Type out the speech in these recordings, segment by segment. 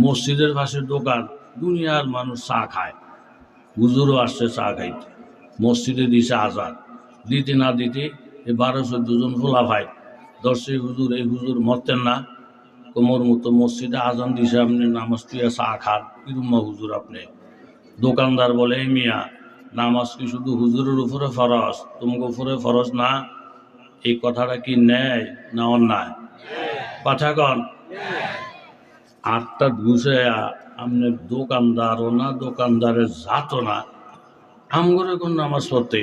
মসজিদের পাশে দোকান দুনিয়ার মানুষ চা খায়। হুজুরও আসছে চা খাইতে। মসজিদে দিছে আজাদ দিতে না দিতে এই বারো চোদ্দ জন খোলা ভাই দর্শে হুজুর এই হুজুর মরতেন না। কোমর মতো মসজিদে আজান দিছে আপনি নামাজ তুইয়া চা খান। কিরুম্মা হুজুর আপনি? দোকানদার বলে "এই মিয়া নামাজ কি শুধু হুজুরের উপরে ফরজ? তোমাকে উপরে ফরজ না? এই কথাটা কি ন্যায় না অন্যায়? কথা কন আটটা ঘুষে আপনি দোকানদারও না দোকানদারের জাতও না। আমগরে কোন নামাজ পড়তে?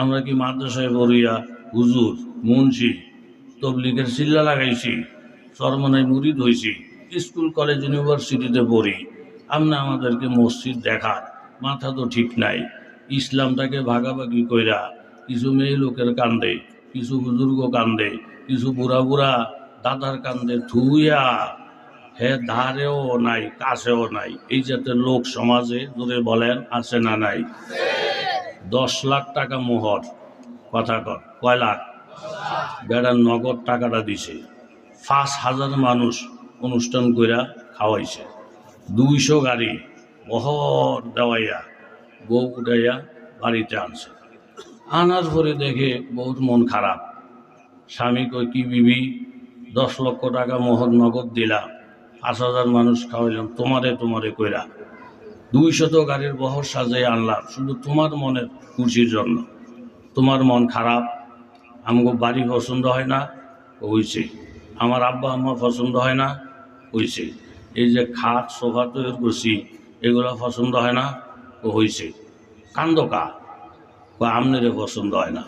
আমরা কি মাদ্রাসায় পড়িয়া হুজুর, মুন্সি, তবলিগের চিল্লা লাগাইছি সরমনায় মুরিদ হয়েছি স্কুল, কলেজ, ইউনিভার্সিটিতে পড়ি, আপনি আমাদেরকে মসজিদ দেখান, মাথা তো ঠিক নাই। ইসলামটাকে ভাগাভাগি কইরা কিছু মেয়ে লোকের কান্দে, কিছু বুজুর্গ কান্দে, কিছু বুড়া বুড়া দাদার কান্দে থুইয়া হে ধারেও নাই, কাছেও নাই। এই যাতে লোক সমাজে ধরে বলেন, আছে না নাই? দশ লাখ টাকা মোহর, কথা কর কয় লাখ? বেড়ার নগদ টাকাটা দিছে। পাঁচ হাজার মানুষ অনুষ্ঠান কইরা খাওয়াইছে। দুইশো গাড়ি বহর দেওয়াইয়া বউ উঠাইয়া বাড়িতে আনছে। আনার পরে দেখে বহুত মন খারাপ। স্বামী কই কি বিবি? দশ লক্ষ টাকা মোহর নগদ দিলাম পাঁচ হাজার মানুষ খাওয়াইলাম, তোমারে তোমারে কইরা। দুইশত গাড়ির বহর সাজাই আনলাম, শুধু তোমার মনের খুশির জন্য। তোমার মন খারাপ আমাকে বাড়ি পছন্দ হয় না হয়েছে আমার আব্বা আম্মা পছন্দ হয় না হয়েছে এই যে খাট, সোফা তৈরি করছি, এগুলো পছন্দ হয় না ও হয়েছে কান্দকা বা আমনেরে পছন্দ হয় না।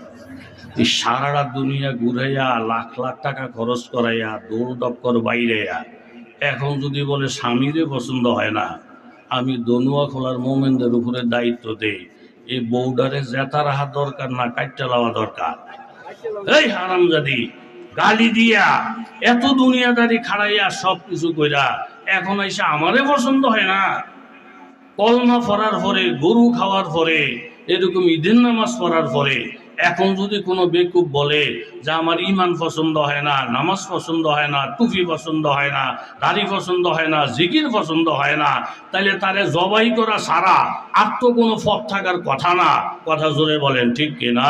এই সারাটা দুনিয়া ঘুরাইয়া, লাখ লাখ টাকা খরচ করাইয়া, দৌড় দপ্কর বাইরেয়া। এখন যদি বলে স্বামীরে পছন্দ হয় না, আমি দনুয়া খোলার মোমেনদের উপরে দায়িত্ব দেই। এই বৌডারে জেতা রাখা দরকার না কাটটা লাওয়া দরকার। এই হারামজাদি, গালি দিয়া, এত দুনিয়াদারি খাড়াইয়া সব কিছু কইরা এখন এসে আমারে পছন্দ হয় না। কলমা পড়ার পরে, গরু খাওয়ার পরে, এরকম ঈদের নামাজ পড়ার পরে এখন যদি কোনো বেকুব বলে যে আমার ইমান পছন্দ হয় না, নামাজ পছন্দ হয় না, টুপি পছন্দ হয় না, দাড়ি পছন্দ হয় না, জিকির পছন্দ হয় না তাহলে তারে জবাই করা সারা আর তো কোনো পথ থাকার কথা না। কথা জোরে বলেন, ঠিক কিনা?